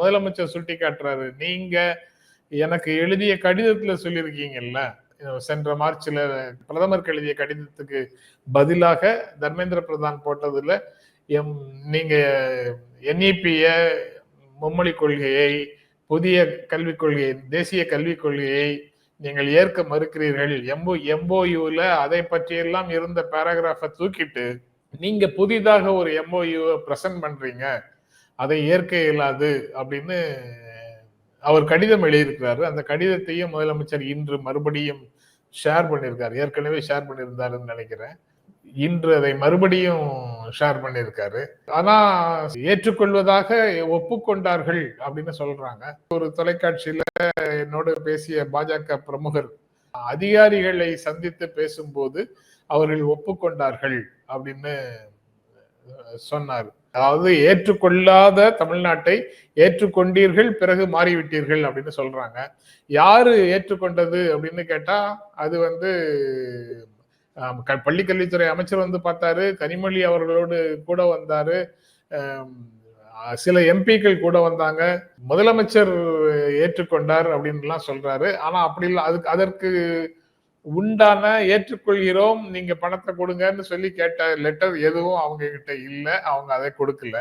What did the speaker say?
முதலமைச்சர் சுட்டி காட்டுறாரு நீங்க எனக்கு எழுதிய கடிதத்துல சொல்லியிருக்கீங்கல்ல சென்ற மார்ச்ல பிரதமருக்கு எழுதிய கடிதத்துக்கு பதிலாக தர்மேந்திர பிரதான் போட்டதுல எம் நீங்க என்இபிய மும்மொழி கொள்கையை புதிய கல்விக் கொள்கையை தேசிய கல்விக் கொள்கையை நீங்கள் ஏற்க மறுக்கிறீர்கள். எம்போ எம்ஓயூல அதை பற்றியெல்லாம் இருந்த பேராகிராஃபை தூக்கிட்டு நீங்க புதிதாக ஒரு எம்ஓயூவை பிரசன்ட் பண்றீங்க. அதை ஏற்க இயலாது அப்படின்னு அவர் கடிதம் எழுதியிருக்கிறாரு. அந்த கடிதத்தையும் முதலமைச்சர் இன்று மறுபடியும் ஷேர் பண்ணியிருக்காரு. ஏற்கனவே ஷேர் பண்ணியிருந்தாருன்னு நினைக்கிறேன். இன்று அதை மறுபடியும் ஷேர் பண்ணியிருக்காரு. ஆனா ஏற்றுக்கொள்வதாக ஒப்புக்கொண்டார்கள் அப்படின்னு சொல்றாங்க. ஒரு தொலைக்காட்சியில என்னோட பேசிய பாஜக பிரமுகர் அதிகாரிகளை சந்தித்து பேசும்போது அவர்கள் ஒப்புக்கொண்டார்கள் அப்படின்னு சொன்னார். அதாவது ஏற்றுக்கொள்ளாத தமிழ்நாட்டை ஏற்றுக்கொண்டீர்கள் பிறகு மாறிவிட்டீர்கள் அப்படின்னு சொல்றாங்க. யாரு ஏற்றுக்கொண்டது அப்படின்னு கேட்டா அது வந்து பள்ளிக்கல்வித்துறை அமைச்சர் வந்து பார்த்தாரு கனிமொழி அவர்களோடு கூட வந்தாரு சில எம்பிக்கள் கூட வந்தாங்க முதலமைச்சர் ஏற்றுக்கொண்டார் அப்படின்லாம் சொல்றாரு. ஆனா அப்படி இல்லை அதுக்கு அதற்கு உண்டான ஏற்றுக்கொள்கிறோம் நீங்க பணத்தை கொடுங்கன்னு சொல்லி கேட்ட லெட்டர் எதுவும் அவங்க கிட்ட இல்லை அவங்க அதை கொடுக்கல.